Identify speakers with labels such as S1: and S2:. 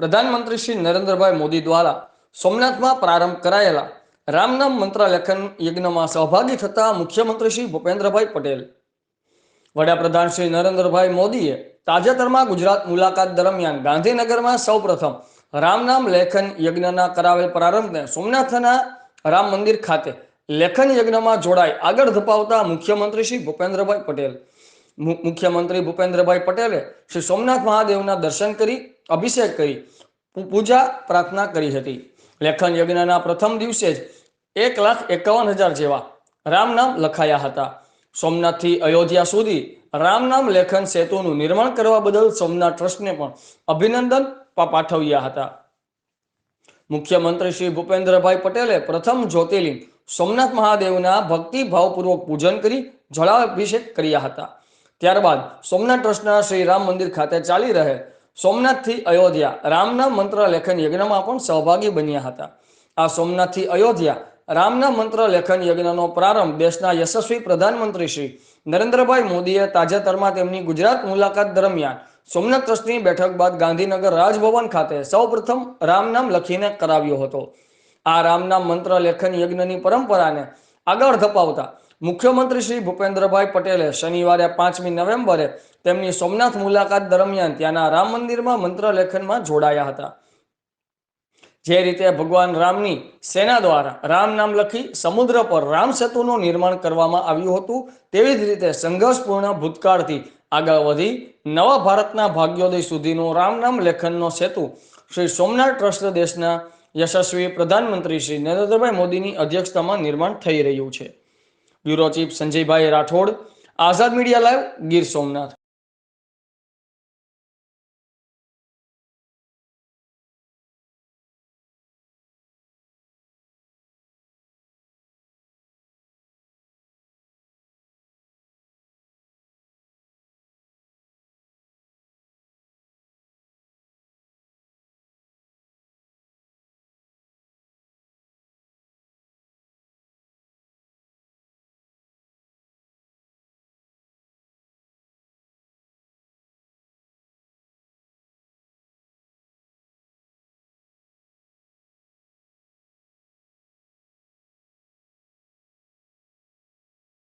S1: પ્રધાનમંત્રી શ્રી નરેન્દ્રભાઈ મોદી દ્વારા સોમનાથમાં પ્રારંભ કરાયેલા રામનામ મંત્ર લેખન યજ્ઞમાં સહભાગી થતા મુખ્યમંત્રી શ્રી ભૂપેન્દ્રભાઈ પટેલ. વડાપ્રધાન શ્રી નરેન્દ્રભાઈ મોદીએ તાજેતરમાં ગુજરાત મુલાકાત દરમિયાન ગાંધીનગરમાં સૌપ્રથમ રામનામ લેખન યજ્ઞના કરાવેલ પ્રારંભને સોમનાથના રામ મંદિર ખાતે લેખન યજ્ઞમાં જોડાઈ આગળ ધપાવતા મુખ્યમંત્રી શ્રી ભૂપેન્દ્રભાઈ પટેલ મુખ્યમંત્રી ભૂપેન્દ્રભાઈ પટેલે શ્રી સોમનાથ મહાદેવના દર્શન કરી, અભિષેક કરી પૂજા પ્રાર્થના કરી હતી. લેખન યજ્ઞના પ્રથમ દિવસે જ એક લાખ એકાવન હજાર જેવા રામ નામ લખાયા હતા. સોમનાથથી અયોધ્યા સુધી રામ નામ લેખન સેતુનું નિર્માણ કરવા બદલ સોમનાથ ટ્રસ્ટને પણ અભિનંદન પાઠવ્યા હતા. મુખ્યમંત્રી શ્રી ભૂપેન્દ્રભાઈ પટેલે પ્રથમ જ્યોતિર્લિંગ સોમનાથ મહાદેવના ભક્તિભાવપૂર્વક પૂજન કરી, જળાભિષેક કર્યા હતા. ત્યારબાદ સોમનાથ ટ્રસ્ટના શ્રી રામ મંદિર ખાતે ચાલી રહે સોમનાથથી અયોધ્યા રામના મંત્ર લેખન યજ્ઞમાં પણ સહભાગી બન્યા હતા. આ સોમનાથથી અયોધ્યા રામના મંત્ર લેખન યજ્ઞનો પ્રારંભ દેશના યશસ્વી પ્રધાનમંત્રી શ્રી નરેન્દ્રભાઈ મોદીએ તાજેતરમાં તેમની ગુજરાત મુલાકાત દરમિયાન સોમનાથ ટ્રસ્ટની બેઠક બાદ ગાંધીનગર રાજભવન ખાતે સૌપ્રથમ રામનામ લખીને કરાવ્યો હતો. આ રામનામ મંત્ર લેખન યજ્ઞની પરંપરાને આગળ ધપાવતા મુખ્યમંત્રી શ્રી ભૂપેન્દ્રભાઈ પટેલે શનિવારે પાંચમી નવેમ્બરે તેમની સોમનાથ મુલાકાત દરમિયાન ત્યાંના રામ મંદિરમાં મંત્ર લેખનમાં જોડાયા હતા. જે રીતે ભગવાન રામની સેના દ્વારા રામ નામ લખી સમુદ્ર પર રામ સેતુનું નિર્માણ કરવામાં આવ્યું હતું, તેવી જ રીતે સંઘર્ષપૂર્ણ ભૂતકાળથી આગળ વધી નવા ભારતના ભાગ્યોદય સુધીનો રામ નામ લેખનનો સેતુ શ્રી સોમનાથ ટ્રસ્ટ દેશના યશસ્વી પ્રધાનમંત્રી શ્રી નરેન્દ્રભાઈ મોદીની અધ્યક્ષતામાં નિર્માણ થઈ રહ્યું છે. બ્યુરો ચીફ સંજયભાઈ રાઠોડ આઝાદ મીડિયા લાઈવ ગીર સોમનાથ.